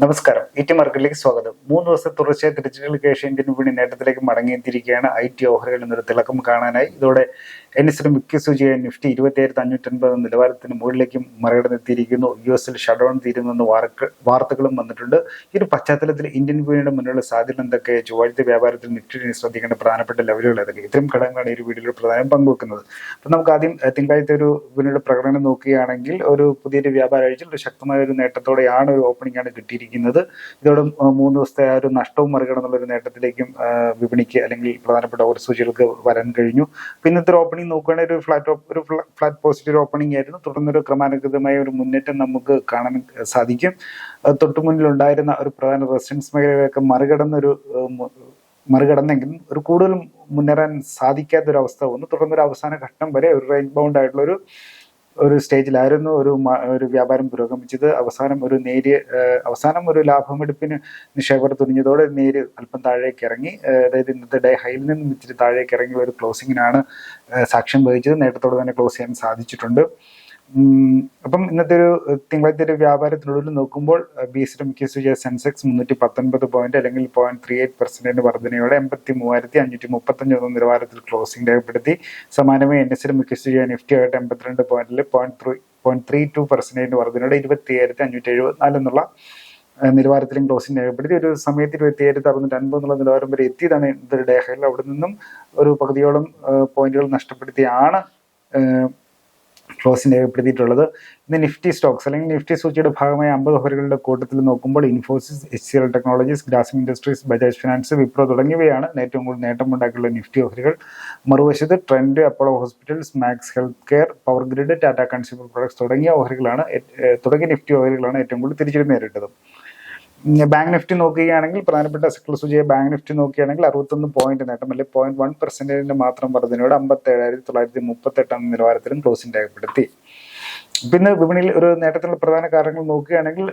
നമസ്കാരം. E T മാർക്കറ്റിലേക്ക് സ്വാഗതം. മൂന്ന് ദിവസത്തെ തുടർച്ചയായി ഡിജിറ്റൽ ശേഷം ഇന്ത്യൻ വിപണി നേട്ടത്തിലേക്ക് മടങ്ങിയെത്തിയിരിക്കുകയാണ് ഐ ടി ഓഹരികൾ എന്നൊരു തിളക്കം കാണാനായി. ഇതോടെ എസ് മിക്ക സൂചിയ നിഫ്റ്റി ഇരുപത്തിയായിരത്തി അഞ്ഞൂറ്റൻപത് നിലവാരത്തിന് മുകളിലേക്കും മറികടന്നെത്തിയിരിക്കുന്നു. യു എസിൽ ഷട്ട്ഡൗൺ ഡൗൺ വാർക്ക- വാർത്തകളും വന്നിട്ടുണ്ട്. ഈ ഒരു പശ്ചാത്തലത്തിൽ ഇന്ത്യൻ വിപണിയുടെ മുന്നിലുള്ള സാധ്യത എന്തൊക്കെ? ചൊവ്വാഴ്ച വ്യാപാരത്തിൽ നിഫ്റ്റി ശ്രദ്ധിക്കേണ്ട പ്രധാനപ്പെട്ട ലെവലുകൾ ഏതൊക്കെ? ഇത്തരം ഘടകങ്ങളാണ് ഈ ഒരു വീഡിയോയിൽ പ്രധാനം പങ്കുവെക്കുന്നത്. അപ്പം നമുക്ക് ആദ്യം തിങ്കളാഴ്ച ഒരു വിപണിയുടെ പ്രകടനം നോക്കുകയാണെങ്കിൽ ഒരു പുതിയൊരു വ്യാപാര ആഴ്ചയിൽ ഒരു ശക്തമായ ഒരു നേട്ടത്തോടെയാണ് ഒരു ഓപ്പണിംഗ് ആണ് കിട്ടിയിരിക്കുന്നത്. ഇതോടെ മൂന്ന് ദിവസത്തെ ആ ഒരു നഷ്ടവും മറികടന്നുള്ള ഒരു നേട്ടത്തിലേക്കും വിപണിക്ക് അല്ലെങ്കിൽ പ്രധാനപ്പെട്ട ഓരോ സൂചികൾക്ക് വരാൻ കഴിഞ്ഞു. പിന്നെ ഓപ്പണിംഗ് ഓപ്പണിംഗ് നോക്കുകയാണെങ്കിൽ ഒരു ഫ്ലാറ്റ് ഒരു ഫ്ലാറ്റ് പോസിറ്റീവ് ഓപ്പണിംഗ് ആയിരുന്നു. തുടർന്നൊരു ക്രമാനുഗതമായ ഒരു മുന്നേറ്റം നമുക്ക് കാണാൻ സാധിക്കും. തൊട്ടു മുന്നിൽ ഉണ്ടായിരുന്ന ഒരു പ്രധാന റെസിഡൻസ് മേഖലകളൊക്കെ മറികടന്നൊരു മറികടന്നെങ്കിലും ഒരു കൂടുതൽ മുന്നേറാൻ സാധിക്കാത്ത ഒരു അവസ്ഥ വന്നു. തുടർന്നൊരു അവസാന ഘട്ടം വരെ ഒരു റേഞ്ച് ബൗണ്ട് ആയിട്ടുള്ള ഒരു സ്റ്റേജിലായിരുന്നു ഒരു ഒരു വ്യാപാരം പുരോഗമിച്ചത്. അവസാനം ഒരു നേരിയ അവസാനം ഒരു ലാഭമെടുപ്പിന് നിക്ഷേപകർ തുനിഞ്ഞതോടെ നേര് അല്പം താഴേക്ക് ഇറങ്ങി. അതായത് ഇന്നത്തെ ഡേ ഹൈയിൽ നിന്നും ഇച്ചിരി താഴേക്ക് ഇറങ്ങി ഒരു ക്ലോസിങ്ങിനാണ് സാക്ഷ്യം വഹിച്ചത്. നേട്ടത്തോടെ തന്നെ ക്ലോസ് ചെയ്യാൻ സാധിച്ചിട്ടുണ്ട്. അപ്പം ഇന്നത്തെ ഒരു തിങ്കളത്തെ ഒരു വ്യാപാരത്തിനുള്ളിൽ നോക്കുമ്പോൾ ബി എസ് മുഖ്യ സൂചിയ സെൻസെക്സ് മുന്നൂറ്റി പത്തൊൻപത് പോയിന്റ് അല്ലെങ്കിൽ പോയിന്റ് ത്രീ എയ്റ്റ് പെർസെന്റിന്റെ വർധനയോടെ എൺപത്തി മൂവായിരത്തി അഞ്ഞൂറ്റി മുപ്പത്തഞ്ച് എന്ന നിലവാരത്തിൽ ക്ലോസിംഗ് രേഖപ്പെടുത്തി. സമാനമായി എൻ എസ് മുഖ്യ സൂചിയ നിഫ്റ്റി ആയിട്ട് എൺപത്തിരണ്ട് പോയിന്റിൽ point three point three two percentage വർധനയോടെ ഇരുപത്തി അയ്യായിരത്തി അഞ്ഞൂറ്റി എഴുപത്തിനാല് എന്നുള്ള നിലവാരത്തിലും ക്ലോസിംഗ് രേഖപ്പെടുത്തി. ഒരു സമയത്ത് ഇരുപത്തി ഏഴ് അറുന്നൂറ്റി അൻപത് എന്നുള്ള നിലവാരം വരെ എത്തിയതാണ് ഇന്നത്തെ രേഖയിൽ. അവിടെ നിന്നും ഒരു പകുതിയോളം പോയിന്റുകൾ നഷ്ടപ്പെടുത്തിയാണ് ഏഹ്, ക്ലോസിംഗ് രേഖപ്പെടുത്തിയിട്ടുള്ളത് ഇന്ന് നിഫ്റ്റി സ്റ്റോക്സ് അല്ലെങ്കിൽ നിഫ്റ്റി സൂചിയുടെ ഭാഗമായ അമ്പത് ഓഹരികളുടെ കൂട്ടത്തിൽ നോക്കുമ്പോൾ Infosys H C L Technologies Grasim Industries Bajaj finance Wipro തുടങ്ങിയവയാണ് ഏറ്റവും കൂടുതൽ നേട്ടമുണ്ടാക്കിയുള്ള നിഫ്റ്റി ഓഹരികൾ മറുവശത്ത് Trent Apollo Hospitals Max Healthcare power grid Tata consumer products തുടങ്ങിയ ഓഹരികളാണ് തുടങ്ങിയ നിഫ്റ്റി ഓഹരികളാണ് ഏറ്റവും കൂടുതൽ തിരിച്ചടി നേരിട്ടത്. ബാങ്ക് നിഫ്റ്റി നോക്കുകയാണെങ്കിൽ പ്രധാനപ്പെട്ട സെക്ടർ സൂചിയെ ബാങ്ക് നിഫ്റ്റി നോക്കുകയാണെങ്കിൽ അറുപത്തൊന്ന് പോയിന്റ് നേട്ടം അല്ലെങ്കിൽ പോയിന്റ് വൺ പെർസെന്റേജിന്റെ മാത്രം വർധനയോടെ അമ്പത്തി ഏഴായിരത്തി തൊള്ളായിരത്തി മുപ്പത്തി എട്ടാം നിലവാരത്തിലും ക്ലോസിംഗ് രേഖപ്പെടുത്തി. പിന്നെ വിപണിയിൽ ഒരു നേട്ടത്തിനുള്ള പ്രധാന കാരണങ്ങൾ നോക്കുകയാണെങ്കിൽ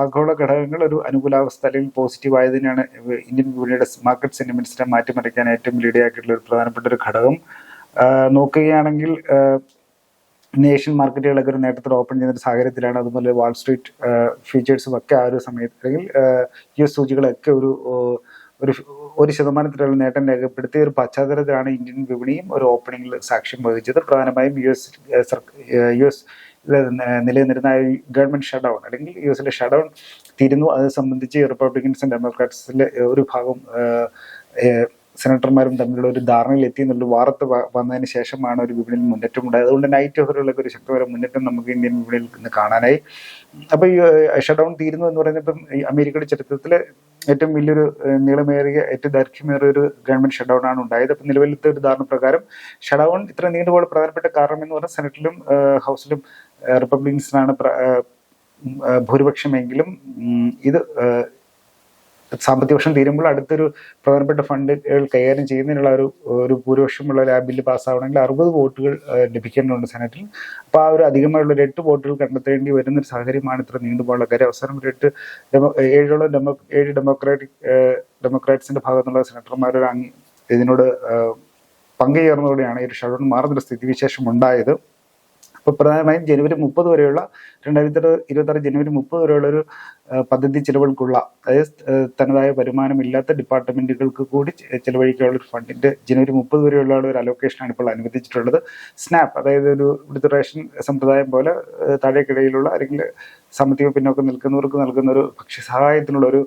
ആഗോള ഘടകങ്ങൾ ഒരു അനുകൂലാവസ്ഥ അല്ലെങ്കിൽ പോസിറ്റീവ് ആയതിനാണ് ഇന്ത്യൻ വിപണിയുടെ മാർക്കറ്റ് സെന്റിമെന്റ്സിനെ മാറ്റിമറിക്കാൻ ഏറ്റവും ലീഡിയാക്കിയിട്ടുള്ള ഒരു പ്രധാനപ്പെട്ട ഒരു ഘടകം. നോക്കുകയാണെങ്കിൽ ഏഷ്യൻ മാർക്കറ്റുകളൊക്കെ ഒരു നേട്ടത്തിൽ ഓപ്പൺ ചെയ്യുന്ന ഒരു സാഹചര്യത്തിലാണ് അതുപോലെ വാൾ സ്ട്രീറ്റ് ഫ്യൂച്ചേഴ്സും ഒക്കെ ആ ഒരു സമയത്ത് അല്ലെങ്കിൽ യു എസ് സൂചികളൊക്കെ ഒരു ഒരു ഒരു ശതമാനത്തിലുള്ള നേട്ടം രേഖപ്പെടുത്തിയ ഒരു പശ്ചാത്തലത്തിലാണ് ഇന്ത്യൻ വിപണിയും ഒരു ഓപ്പണിംഗിൽ സാക്ഷ്യം വഹിച്ചത്. പ്രധാനമായും യു എസ് യു എസ് നിലനിന്നിരുന്ന ഗവൺമെന്റ് ഷട്ട് ഡൗൺ അല്ലെങ്കിൽ യു എസിലെ ഷട്ട് ഡൗൺ തീരുന്നു. അത് സംബന്ധിച്ച് റിപ്പബ്ലിക്കൻസ് ആൻഡ് ഡെമോക്രാറ്റ്സിലെ ഒരു ഭാഗം സെനറ്റർമാരും തമ്മിലുള്ള ഒരു ധാരണയിൽ എത്തി എന്നുള്ള വാർത്ത വന്നതിന് ശേഷമാണ് ഒരു വിപണിയിൽ മുന്നേറ്റം ഉണ്ടായത്. അതുകൊണ്ട് നൈറ്റ് ഓഫറുകളൊക്കെ ഒരു ശക്തമായ മുന്നേറ്റം നമുക്ക് ഇന്ത്യൻ വിപണിയിൽ ഇന്ന് കാണാനായി. അപ്പൊ ഈ ഷട്ട് ഡൗൺ തീരുന്നു എന്ന് പറയുന്നത് ഇപ്പം അമേരിക്കയുടെ ചരിത്രത്തിലെ ഏറ്റവും വലിയൊരു നീളമേറിയ ഏറ്റവും ദൈർഘ്യമേറിയ ഒരു ഗവൺമെന്റ് ഷട്ട് ഡൗൺ ആണ് ഉണ്ടായത്. അപ്പൊ നിലവിലത്തെ ഒരു ധാരണ പ്രകാരം ഷട്ട് ഡൗൺ ഇത്ര നീണ്ടുപോയ പ്രധാനപ്പെട്ട കാരണം എന്ന് പറഞ്ഞാൽ സെനറ്റിലും ഹൗസിലും റിപ്പബ്ലിക്കൻസിനാണ് ഭൂരിപക്ഷമെങ്കിലും ഇത് സാമ്പത്തിക വർഷം തീരുമ്പോൾ അടുത്തൊരു പ്രധാനപ്പെട്ട ഫണ്ടുകൾ കൈകാര്യം ചെയ്യുന്നതിനുള്ള ഒരു ഒരു ഭൂരിപക്ഷമുള്ള ആ ബില്ല് പാസ്സാവണമെങ്കിൽ അറുപത് വോട്ടുകൾ ലഭിക്കേണ്ടതുണ്ട് സെനറ്റിൽ. അപ്പോൾ ആ ഒരു അധികമായുള്ള ഒരു എട്ട് വോട്ടുകൾ കണ്ടെത്തേണ്ടി വരുന്ന ഒരു സാഹചര്യമാണ് ഇത്ര നീണ്ടുപോകാനുള്ള കാര്യം. അവസാനം ഒരു എട്ട് ഡെമോ ഏഴോളം ഡെമോ ഏഴ് ഡെമോക്രാറ്റിക് ഡെമോക്രാറ്റ്സിന്റെ ഭാഗത്തുള്ള സെനറ്റർമാർ ഇതിനോട് പങ്കുചേർന്നതോടെയാണ് ഈ ഒരു ഷഡൗൺ മാറുന്നൊരു സ്ഥിതിവിശേഷം ഉണ്ടായത്. അപ്പോൾ പ്രധാനമായും ജനുവരി മുപ്പത് വരെയുള്ള രണ്ടായിരത്തി ഇരുപത്തി ആറ് ജനുവരി മുപ്പത് വരെയുള്ള ഒരു പദ്ധതി ചിലവുകൾക്കുള്ള അതായത് തനതായ വരുമാനമില്ലാത്ത ഡിപ്പാർട്ട്മെന്റുകൾക്ക് കൂടി ചിലവഴിക്കാനുള്ള ഒരു ഫണ്ടിന്റെ ജനുവരി മുപ്പത് വരെയുള്ള ഒരു അലോക്കേഷനാണ് ഇപ്പോൾ അനുവദിച്ചിട്ടുള്ളത്. സ്നാപ്പ് അതായത് ഒരു ഇവിടുത്തെ റേഷൻ സമ്പ്രദായം പോലെ താഴേക്കിടയിലുള്ള അല്ലെങ്കിൽ സാമ്പത്തിക പിന്നോക്കം നിൽക്കുന്നവർക്ക് നൽകുന്ന ഒരു ഭക്ഷ്യസഹായത്തിനുള്ള ഒരു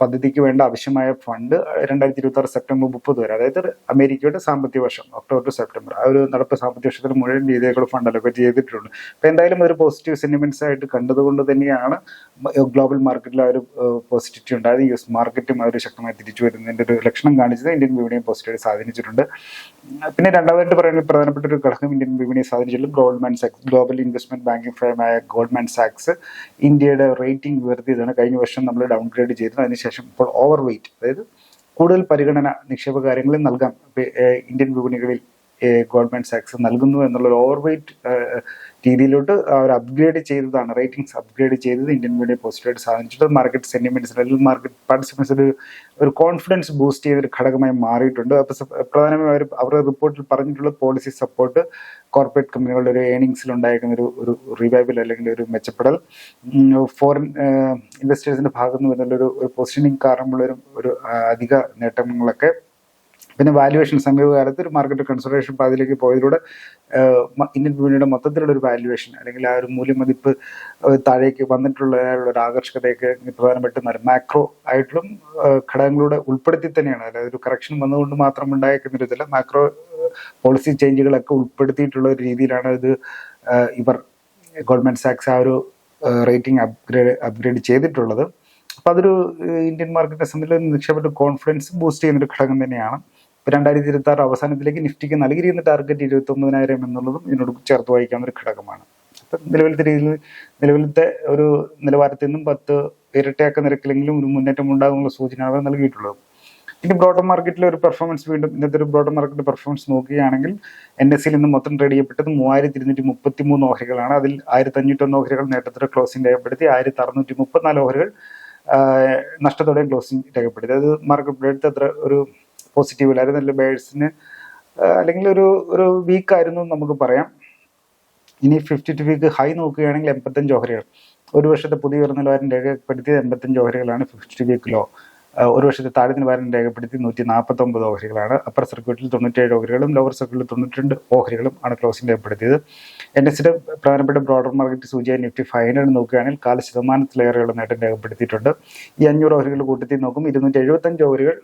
പദ്ധതിക്ക് വേണ്ട ആവശ്യമായ ഫണ്ട് രണ്ടായിരത്തി ഇരുപത്തി ആറ് സെപ്റ്റംബർ മുപ്പത് വരെ അതായത് അമേരിക്കയുടെ സാമ്പത്തിക വർഷം ഒക്ടോബർ ടു സെപ്റ്റംബർ. ആ ഒരു നടപ്പ് സാമ്പത്തിക വർഷത്തിൽ മുഴുവൻ രീതിയിലുള്ള ഫണ്ട് അലോക്കേറ്റ് ചെയ്തിട്ടുണ്ട് അപ്പൊ എന്തായാലും ഒരു പോസിറ്റീവ് സെന്റിമെന്റ്സ് ആയിട്ട് കണ്ടതുകൊണ്ട് തന്നെയാണ് ഗ്ലോബൽ മാർക്കറ്റിൽ ആ ഒരു പോസിറ്റിവിറ്റി ഉണ്ടായത്. യു എസ് മാർക്കറ്റും ആ ഒരു ശക്തമായി തിരിച്ചു വരുന്നതിന്റെ ഒരു ലക്ഷണം കാണിച്ചത് ഇന്ത്യൻ വിപണിയെ പോസിറ്റീവായി സ്വാധീനിച്ചിട്ടുണ്ട്. പിന്നെ രണ്ടാമതായിട്ട് പറയുന്നത് പ്രധാനപ്പെട്ട ഒരു ഘടകം ഇന്ത്യൻ വിപണിയെ സ്വാധീനിച്ചിട്ടുള്ള ഗോൾഡ്മാൻ സാക്സ് ഗ്ലോബൽ ഇൻവെസ്റ്റ്മെന്റ് ബാങ്കിംഗ് ഫേമായ ഗോൾഡ്മാൻ സാക്സ് ഇന്ത്യയുടെ റേറ്റിംഗ് ഉയർത്തിയതാണ്. കഴിഞ്ഞ വർഷം നമ്മൾ ഡൗൺഗ്രേഡ് ചെയ്തത് അതിനുശേഷം ഇപ്പോൾ ഓവർ വെയിറ്റ് അതായത് കൂടുതൽ പരിഗണന നിക്ഷേപ കാര്യങ്ങളിൽ നൽകാം ഇന്ത്യൻ വിപണികളിൽ ഗവൺമെന്റ് സാക്സ് നൽകുന്നു എന്നുള്ള ഓവർ വെയിറ്റ് രീതിയിലോട്ട് അവർ അപ്ഗ്രേഡ് ചെയ്തതാണ്. റേറ്റിംഗ്സ് അപ്ഗ്രേഡ് ചെയ്തത് ഇന്ത്യൻ മീഡിയ പോസിറ്റീവായിട്ട് സാധിച്ചിട്ട് മാർക്കറ്റ് സെന്റിമെന്റ്സ് അല്ലെങ്കിൽ മാർക്കറ്റ് പാർട്ടിസിപ്പൻസ് ഒരു ഒരു കോൺഫിഡൻസ് ബൂസ്റ്റ് ചെയ്ത ഒരു ഘടകമായി മാറിയിട്ടുണ്ട്. അപ്പോൾ പ്രധാനമായും അവർ അവരുടെ റിപ്പോർട്ടിൽ പറഞ്ഞിട്ടുള്ള പോളിസി സപ്പോർട്ട് കോർപ്പറേറ്റ് കമ്പനികളുടെ ഒരു ഏണിങ്സിൽ ഉണ്ടായിരിക്കുന്ന ഒരു ഒരു റിവൈവൽ അല്ലെങ്കിൽ ഒരു മെച്ചപ്പെടൽ ഫോറിൻ ഇൻവെസ്റ്റേഴ്സിന്റെ ഭാഗത്ത് നിന്ന് വരുന്ന ഒരു പൊസിഷനിങ് കാരണമുള്ള ഒരു അധിക നേട്ടങ്ങളൊക്കെ പിന്നെ വാല്യുവേഷൻ സമീപകാലത്ത് ഒരു മാർക്കറ്റ് കൺസൾട്ടേഷൻ പാതിലേക്ക് പോയതിലൂടെ ഇന്ത്യൻ വിപണിയുടെ മൊത്തത്തിലുള്ള ഒരു വാല്യുവേഷൻ അല്ലെങ്കിൽ ആ ഒരു മൂല്യമതിപ്പ് താഴേക്ക് വന്നിട്ടുള്ള ഒരു ആകർഷകതയൊക്കെ പ്രധാനപ്പെട്ട മാക്രോ ആയിട്ടും ഘടകങ്ങളുടെ ഉൾപ്പെടുത്തി തന്നെയാണ്. അതായത് ഒരു കറക്ഷൻ വന്നുകൊണ്ട് മാത്രം ഉണ്ടായേക്കുന്ന ഒരു മാക്രോ പോളിസി ചേഞ്ചുകളൊക്കെ ഉൾപ്പെടുത്തിയിട്ടുള്ള ഒരു രീതിയിലാണ് ഇത് ഇവർ ഗവൺമെന്റ് സാക്സ് ആ ഒരു റേറ്റിംഗ് അപ്ഗ്രേഡ് അപ്ഗ്രേഡ് ചെയ്തിട്ടുള്ളത്. അപ്പോൾ അതൊരു ഇന്ത്യൻ മാർക്കറ്റിനെ സംബന്ധിച്ച് നിക്ഷേപത്തെ കോൺഫിഡൻസ് ബൂസ്റ്റ് ചെയ്യുന്ന ഒരു ഘടകം തന്നെയാണ്. രണ്ടായിരത്തി ഇരുപത്തി ആറ് അവസാനത്തിലേക്ക് നിഫ്റ്റിക്ക് നൽകിയിരിക്കുന്ന ടാർഗറ്റ് ഇരുപത്തി ഒമ്പതിനായിരം എന്നുള്ളതും ഇതിനോട് ചേർത്ത് വായിക്കാവുന്ന ഒരു ഘടകമാണ്. അപ്പം നിലവിലത്തെ രീതിയിൽ നിലവിലത്തെ ഒരു നിലവാരത്തിൽ നിന്നും പത്ത് ഇരട്ടയാക്ക നിരക്കിലെങ്കിലും ഒരു മുന്നേറ്റം ഉണ്ടാകുമെന്നുള്ള സൂചനയാണ് അവർ നൽകിയിട്ടുള്ളത്. ഇനി ബ്രോഡർ മാർക്കറ്റിലെ ഒരു പെർഫോമൻസ് വീണ്ടും ഇന്നത്തെ ഒരു ബ്രോഡർ മാർക്കറ്റ് പെർഫോമൻസ് നോക്കുകയാണെങ്കിൽ എൻ എസ് സിയിൽ നിന്ന് മൊത്തം ട്രേഡ് ചെയ്യപ്പെട്ടത് മൂവായിരത്തി ഇരുന്നൂറ്റി മുപ്പത്തി മൂന്ന് ഓഹരികളാണ്. അതിൽ ആയിരത്തി അഞ്ഞൂറ്റൊന്ന് ഓഹരികൾ നേട്ടത്തോടെ ക്ലോസിംഗ് രേഖപ്പെടുത്തി ആയിരത്തി അറുന്നൂറ്റി മുപ്പത്തിനാല് ഓഹരികൾ നഷ്ടത്തോടെയും ക്ലോസിംഗ് രേഖപ്പെടുത്തി. അത് മാർക്കറ്റ് എടുത്ത് അത്ര ഒരു പോസിറ്റീവ് അല്ലായിരുന്നു അല്ലെങ്കിൽ ബേഴ്സിന് അല്ലെങ്കിൽ ഒരു ഒരു വീക്ക് ആയിരുന്നു നമുക്ക് പറയാം. ഇനി ഫിഫ്റ്റി ടു വീക്ക് ഹൈ നോക്കുകയാണെങ്കിൽ എൺപത്തഞ്ച് ഓഹരികൾ. ഒരു വർഷത്തെ പുതിയ ഉയർന്ന നിലവാരം രേഖപ്പെടുത്തിയത് എൺപത്തഞ്ച് ഓഹരികളാണ് ഫിഫ്റ്റി വീക്ക് ലോ ഒരു വർഷത്തെ താഴെ നിലവാരം രേഖപ്പെടുത്തി നൂറ്റി നാൽപ്പത്തി ഒമ്പത് ഓഹരികളാണ് അപ്പർ സർക്യൂട്ടിൽ തൊണ്ണൂറ്റേഴ് ഓഹരികളും ലോവർ സർക്യൂട്ടിൽ തൊണ്ണൂറ്റിരണ്ട് ഓഹരികളും ആണ് ക്ലോസിംഗ് രേഖപ്പെടുത്തിയത്. എൻ എസിന്റെ പ്രധാനപ്പെട്ട ബ്രോഡർ മാർക്കറ്റ് സൂചിയായ നിഫ്റ്റി ഫൈവ് ഹൺഡ്രഡ് നോക്കുകയാണെങ്കിൽ കാല ശതമാനത്തിലേറെയുള്ള നേട്ടം രേഖപ്പെടുത്തിയിട്ടുണ്ട്. ഈ അഞ്ഞൂറ് ഓഹരികൾ കൂട്ടത്തിൽ നോക്കും ഇരുന്നൂറ്റി എഴുപത്തഞ്ച് ഓഹരികൾ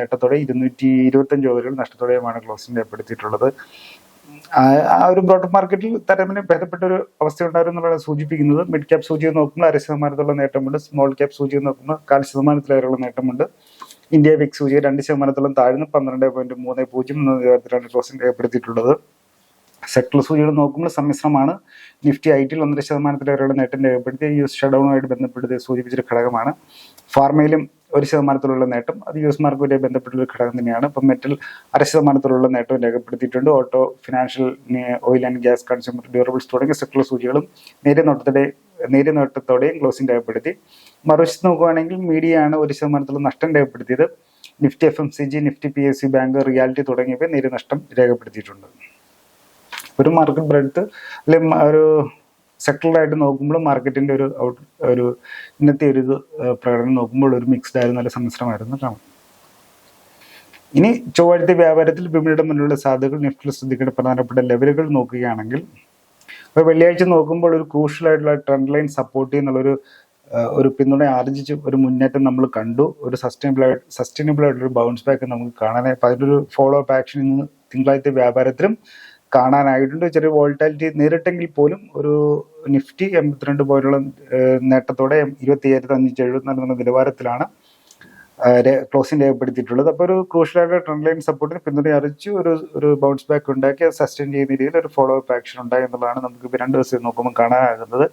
നേട്ടത്തോടെ ഇരുന്നൂറ്റി ഇരുപത്തഞ്ച് ഓഹരികൾ നഷ്ടത്തോടെയുമാണ് ക്ലോസിംഗ് രേഖപ്പെടുത്തിയിട്ടുള്ളത്. ആ ഒരു ബ്രോഡ് മാർക്കറ്റിൽ തരമിന് ഭേദപ്പെട്ട ഒരു അവസ്ഥ ഉണ്ടായിരുന്നു എന്നുള്ളതാണ് സൂചിപ്പിക്കുന്നത്. മിഡ് ക്യാപ് സൂചിക നോക്കുമ്പോൾ അര ശതമാനത്തോളം നേട്ടമുണ്ട്. സ്മോൾ ക്യാപ് സൂചിക നോക്കുമ്പോൾ കാൽ ശതമാനത്തിലേറെയുള്ള നേട്ടമുണ്ട്. ഇന്ത്യ വിക് സൂചിക രണ്ട് ശതമാനത്തോളം താഴ്ന്ന് പന്ത്രണ്ട് പോയിന്റ് മൂന്ന് പൂജ്യം എന്ന നിലവാരത്തിലാണ് ക്ലോസിംഗ് രേഖപ്പെടുത്തിയിട്ടുള്ളത് സെക്ടർ സൂചികൾ നോക്കുമ്പോൾ സമ്മിശ്രമാണ്. നിഫ്റ്റി ഐ ടിയിൽ ഒന്നര ശതമാനത്തിലേറെയുള്ള നേട്ടം രേഖപ്പെടുത്തി. യു എസ് ഷഡൌണുമായിട്ട് ബന്ധപ്പെടുത്തി സൂചിപ്പിച്ചൊരു ഘടകമാണ്. ഫാർമയിലും ഒരു ശതമാനത്തിലുള്ള നേട്ടം. അത് യു എസ് മാർക്കറ്റുമായി ബന്ധപ്പെട്ട ഒരു ഘടകം തന്നെയാണ്. ഇപ്പം മെറ്റൽ അര ശതമാനത്തിലുള്ള നേട്ടം രേഖപ്പെടുത്തിയിട്ടുണ്ട്. Auto financial oil and gas consumer durables തുടങ്ങിയ സെക്ടർ സൂചികളും നേരിയ നോട്ടത്തോടെ നേരിയ നോട്ടത്തോടെയും ക്ലോസിംഗ് രേഖപ്പെടുത്തി. മറുവശത്ത് നോക്കുകയാണെങ്കിൽ മീഡിയ ആണ് ഒരു ശതമാനത്തോളം നഷ്ടം രേഖപ്പെടുത്തിയത്. Nifty F M C G Nifty P S C bank realty തുടങ്ങിയവ നേരിയ നഷ്ടം രേഖപ്പെടുത്തിയിട്ടുണ്ട്. ഒരു മാർക്കറ്റ് ബ്രെഡ്ത്ത് അല്ലെങ്കിൽ ഒരു സെക്ടറലായിട്ട് നോക്കുമ്പോൾ മാർക്കറ്റിന്റെ ഒരു ഔട്ട് ഒരു ഇന്നത്തെ ഒരു ഇത് പ്രകടനം നോക്കുമ്പോൾ ഒരു മിക്സ്ഡ് ആയിരുന്നു നല്ല സമ്മിശ്രമായിരുന്നു കാണാം ഇനി ചൊവ്വാഴ്ച വ്യാപാരത്തിൽ വിപണിയുടെ മുന്നിലുള്ള സാധ്യതകൾ നിഫ്റ്റിൽ ശ്രദ്ധിക്കേണ്ട പ്രധാനപ്പെട്ട ലെവലുകൾ നോക്കുകയാണെങ്കിൽ അപ്പോൾ വെള്ളിയാഴ്ച നോക്കുമ്പോൾ ഒരു ക്രൂഷ്യലായിട്ടുള്ള ട്രെൻഡ് ലൈൻ സപ്പോർട്ട് ചെയ്യുന്നുള്ളൊരു ഒരു പിന്തുണ ആർജിച്ച് ഒരു മുന്നേറ്റം നമ്മൾ കണ്ടു. ഒരു സസ്റ്റൈനബിൾ ആയിട്ട് സസ്റ്റൈനബിൾ ആയിട്ടുള്ള ബൗൺസ് ബാക്ക് നമുക്ക് കാണാനായി. അപ്പോൾ ഒരു ഫോളോ അപ്പ് ആക്ഷൻ ഇന്ന് തിങ്കളാഴ്ച വ്യാപാരത്തിലും കാണാനായിട്ടുണ്ട്. ചെറിയ വോൾട്ടാലിറ്റി നേരിട്ടെങ്കിൽ പോലും ഒരു നിഫ്റ്റി എൺപത്തിരണ്ട് പോലുള്ള നേട്ടത്തോടെ ഇരുപത്തി അയ്യായിരത്തി അഞ്ഞൂറ്റി എഴുപത്തിനാല് എന്ന നിലവാരത്തിലാണ് ക്ലോസിംഗ് രേഖപ്പെടുത്തിയിട്ടുള്ളത്. അപ്പോൾ ഒരു ക്രൂഷ്യലായിട്ട് ട്രെൻഡ് ലൈൻ സപ്പോർട്ടിന് പിന്തുണ അറിയിച്ച്. ഒരു ഒരു ബൗൺസ് ബാക്ക് ഉണ്ടാക്കി അത് സസ്റ്റൈൻ ചെയ്യുന്ന രീതിയിൽ ഒരു ഫോളോ അപ്പ് ആക്ഷൻ ഉണ്ടായി എന്നുള്ളതാണ് നമുക്ക് രണ്ട് ദിവസം നോക്കുമ്പോൾ കാണാനാകുന്നത്.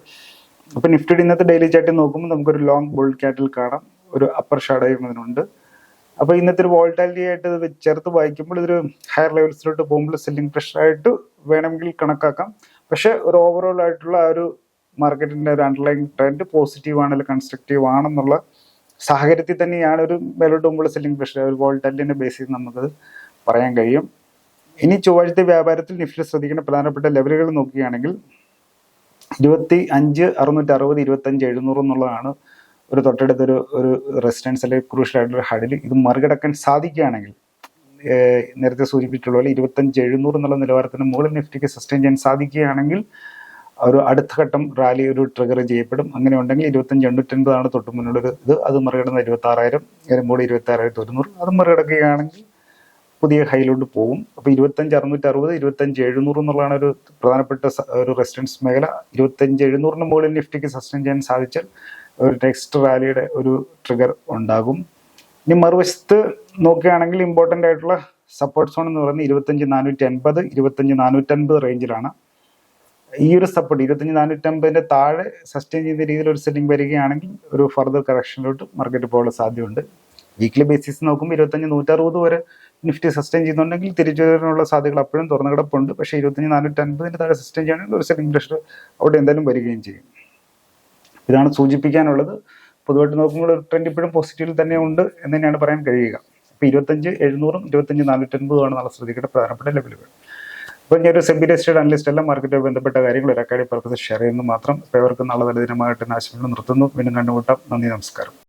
അപ്പോൾ നിഫ്റ്റിയുടെ ഇന്നത്തെ ഡെയിലി ചാർട്ടിൽ നോക്കുമ്പോൾ നമുക്കൊരു ലോങ് ബുൾ ക്യാറ്റിൽ കാണാം. ഒരു അപ്പർ ഷാഡോയും അതിനുണ്ട്. അപ്പോൾ ഇന്നത്തെ ഒരു വോൾട്ടാലിറ്റി ആയിട്ട് ഇത് ചേർത്ത് വായിക്കുമ്പോൾ ഇതൊരു ഹയർ ലെവൽസിലോട്ട് പോകുമ്പോൾ സെല്ലിംഗ് പ്രഷർ ആയിട്ട് വേണമെങ്കിൽ കണക്കാക്കാം. പക്ഷെ ഒരു ഓവറോൾ ആയിട്ടുള്ള ആ ഒരു മാർക്കറ്റിന്റെ ഒരു അണ്ടർലൈൻ ട്രെൻഡ് പോസിറ്റീവ് ആണ് അല്ലെങ്കിൽ കൺസ്ട്രക്റ്റീവ് ആണെന്നുള്ള സാഹചര്യത്തിൽ തന്നെയാണ് ഒരു മേലോട്ട് പോകുമ്പോൾ സെല്ലിംഗ് പ്രഷർ ഒരു വോൾട്ടാലിറ്റിന്റെ ബേസിൽ നമുക്ക് പറയാൻ കഴിയും. ഇനി ചൊവ്വാഴ്ചത്തെ വ്യാപാരത്തിൽ നിഫ്റ്റി ശ്രദ്ധിക്കേണ്ട പ്രധാനപ്പെട്ട ലെവലുകൾ നോക്കുകയാണെങ്കിൽ ഇരുപത്തി അഞ്ച് അറുന്നൂറ്റി അറുപത് ഇരുപത്തി അഞ്ച് എഴുന്നൂറ് എന്നുള്ളതാണ് ഒരു തൊട്ടടുത്തൊരു ഒരു റെസിഡൻസ് അല്ലെങ്കിൽ ക്രൂഷ്യലായിട്ടുള്ള ഹഡിൽ ഇത് മറികടക്കാൻ സാധിക്കുകയാണെങ്കിൽ നേരത്തെ സൂചിപ്പിച്ചിട്ടുള്ള പോലെ ഇരുപത്തഞ്ച് എഴുന്നൂറ് എന്നുള്ള നിലവാരത്തിന് മുകളിൽ നിഫ്റ്റിക്ക് സസ്റ്റെയിൻ ചെയ്യാൻ സാധിക്കുകയാണെങ്കിൽ ഒരു അടുത്ത ഘട്ടം റാലി ഒരു ട്രിഗർ ചെയ്യപ്പെടും. അങ്ങനെ ഉണ്ടെങ്കിൽ ഇരുപത്തഞ്ച് എണ്ണൂറ്റൻപതാണ് തൊട്ട് മുന്നിലൊരു ഇത് അത് മറികടന്ന് ഇരുപത്തി ആറായിരം മുകളിൽ ഇരുപത്തി ആറായിരത്തി ഒരുന്നൂറ്. അത് മറികടക്കുകയാണെങ്കിൽ പുതിയ ഹൈയിലോട്ട് പോകും. അപ്പോൾ ഇരുപത്തഞ്ച് അറുന്നൂറ്റി അറുപത് ഇരുപത്തഞ്ച് എഴുന്നൂറ് എന്നുള്ളതാണ് ഒരു പ്രധാനപ്പെട്ട ഒരു റെസിഡൻസ് മേഖല. ഇരുപത്തഞ്ച് എഴുന്നൂറിന് മുകളിൽ നിഫ്റ്റിക്ക് സസ്റ്റെയിൻ ചെയ്യാൻ സാധിച്ചാൽ ഒരു ടെക്സ്റ്റ് റാലിയുടെ ഒരു ട്രിഗർ ഉണ്ടാകും. ഇനി മറുവശത്ത് നോക്കുകയാണെങ്കിൽ ഇമ്പോർട്ടന്റ് ആയിട്ടുള്ള സപ്പോർട്ട് സോൺ എന്ന് പറയുന്നത് ഇരുപത്തഞ്ച് നാനൂറ്റി അൻപത് ഇരുപത്തഞ്ച് നാനൂറ്റൻപത് റേഞ്ചിലാണ് ഈ ഒരു സപ്പോർട്ട് ഇരുപത്തഞ്ച് നാനൂറ്റമ്പതിന്റെ താഴെ സസ്റ്റെയിൻ ചെയ്യുന്ന രീതിയിൽ ഒരു സെല്ലിംഗ് വരികയാണെങ്കിൽ ഒരു ഫർദർ കറക്ഷനിലോട്ട് മാർക്കറ്റ് പോകാനുള്ള സാധ്യതയുണ്ട്. വീക്ക്ലി ബേസിസ് നോക്കുമ്പോൾ ഇരുപത്തഞ്ച് നൂറ്ററുപത് വരെ നിഫ്റ്റി സസ്റ്റെയിൻ ചെയ്യുന്നുണ്ടെങ്കിൽ തിരിച്ചു വരാനുള്ള സാധ്യതകൾ അപ്പോഴും തുറന്നു കിടപ്പുണ്ട് പക്ഷേ ഇരുപത്തഞ്ച് നാനൂറ്റി അൻപതിന്റെ താഴെ സസ്റ്റെയിൻ ചെയ്യുകയാണെങ്കിൽ ഒരു സെല്ലിംഗ് പ്രഷർ അവിടെ എന്തായാലും വരികയും ചെയ്യും. ഇതാണ് സൂചിപ്പിക്കാനുള്ളത്. പൊതുവായിട്ട് നോക്കുമ്പോൾ ഒരു ട്രെൻഡ് ഇപ്പോഴും പോസിറ്റീവിൽ തന്നെ ഉണ്ട് എന്ന് തന്നെയാണ് പറയാൻ കഴിയുക. അപ്പോൾ ഇരുപത്തഞ്ച് എഴുന്നൂറും ഇരുപത്തഞ്ച് നാനൂറ്റൻപതുമാണ് നമ്മൾ ശ്രദ്ധിക്കേണ്ട പ്രധാനപ്പെട്ട ലെവലുകൾ. അപ്പോൾ ഞാനൊരു സെബി രജിസ്റ്റേഡ് അനലിസ്റ്റ് എല്ലാം മാർക്കറ്റുമായി ബന്ധപ്പെട്ട കാര്യങ്ങൾ ഒരു അക്കാഡി പർപ്പസ് ഷെയർ ചെയ്യുന്നു മാത്രം. ഇപ്പോൾ നാളെ നല്ല ദിനമായിട്ട് ആശംസകൾ നിർത്തുന്നു. പിന്നെ കണ്ടുമുട്ടാം. നന്ദി നമസ്കാരം.